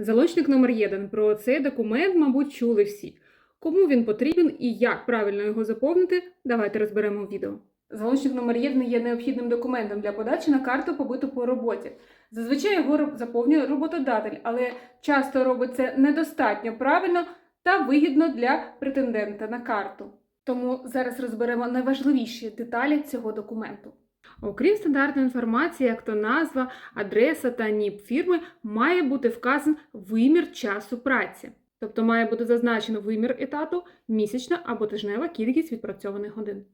Залучник номер 1 Про цей документ, мабуть, чули всі. Кому він потрібен і як правильно його заповнити, давайте розберемо в відео. Залучник номер 1 є необхідним документом для подачі на карту побиту по роботі. Зазвичай його заповнює роботодатель, але часто робить це недостатньо правильно та вигідно для претендента на карту. Тому зараз розберемо найважливіші деталі цього документу. Окрім стандартної інформації, як то назва, адреса та НІП фірми, має бути вказан вимір часу праці. Тобто має бути зазначено вимір етату, місячна або тижнева кількість відпрацьованих годин.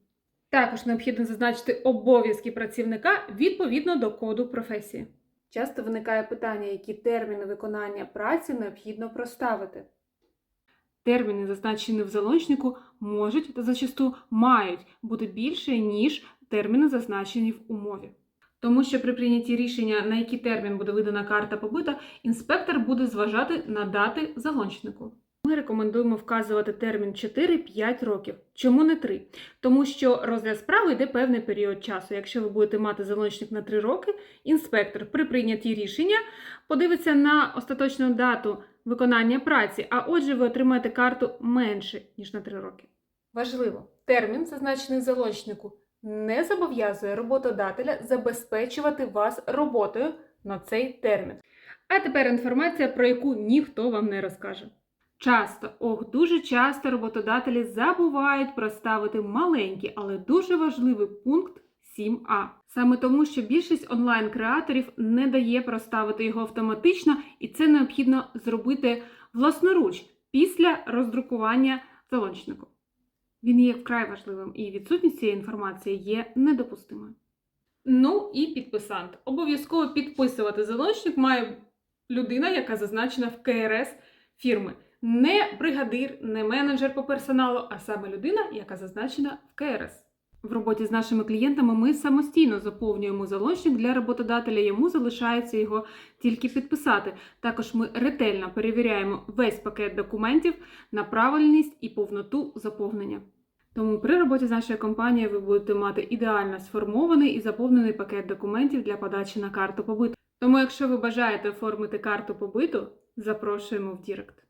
Також необхідно зазначити обов'язки працівника відповідно до коду професії. Часто виникає питання, які терміни виконання праці необхідно проставити. Терміни, зазначені в залончнику, можуть та зачасту мають бути більше, ніж терміни, зазначені в умові. Тому що при прийнятті рішення, на який термін буде видана карта побита, інспектор буде зважати на дати в. Ми рекомендуємо вказувати термін 4-5 років. Чому не 3? Тому що розгляд справи йде певний період часу. Якщо ви будете мати залончник на 3 роки, інспектор при прийнятті рішення подивиться на остаточну дату виконання праці, а отже, ви отримаєте карту менше, ніж на 3 роки. Важливо, термін, зазначений в залончнику, не зобов'язує роботодателя забезпечувати вас роботою на цей термін. А тепер інформація, про яку ніхто вам не розкаже. Часто, ох, дуже часто роботодателі забувають проставити маленький, але дуже важливий пункт 7а. Саме тому, що більшість онлайн-креаторів не дає проставити його автоматично, і це необхідно зробити власноруч після роздрукування залончнику. Він є вкрай важливим, і відсутність цієї інформації є недопустимою. Ну і підписант. Обов'язково підписувати залончник має людина, яка зазначена в КРС фірми. Не бригадир, не менеджер по персоналу, а саме людина, яка зазначена в КРС. В роботі з нашими клієнтами ми самостійно заповнюємо залончник для роботодателя, йому залишається його тільки підписати. Також ми ретельно перевіряємо весь пакет документів на правильність і повноту заповнення. Тому при роботі з нашою компанією ви будете мати ідеально сформований і заповнений пакет документів для подачі на карту побиту. Тому, якщо ви бажаєте оформити карту побиту, запрошуємо в Дірект.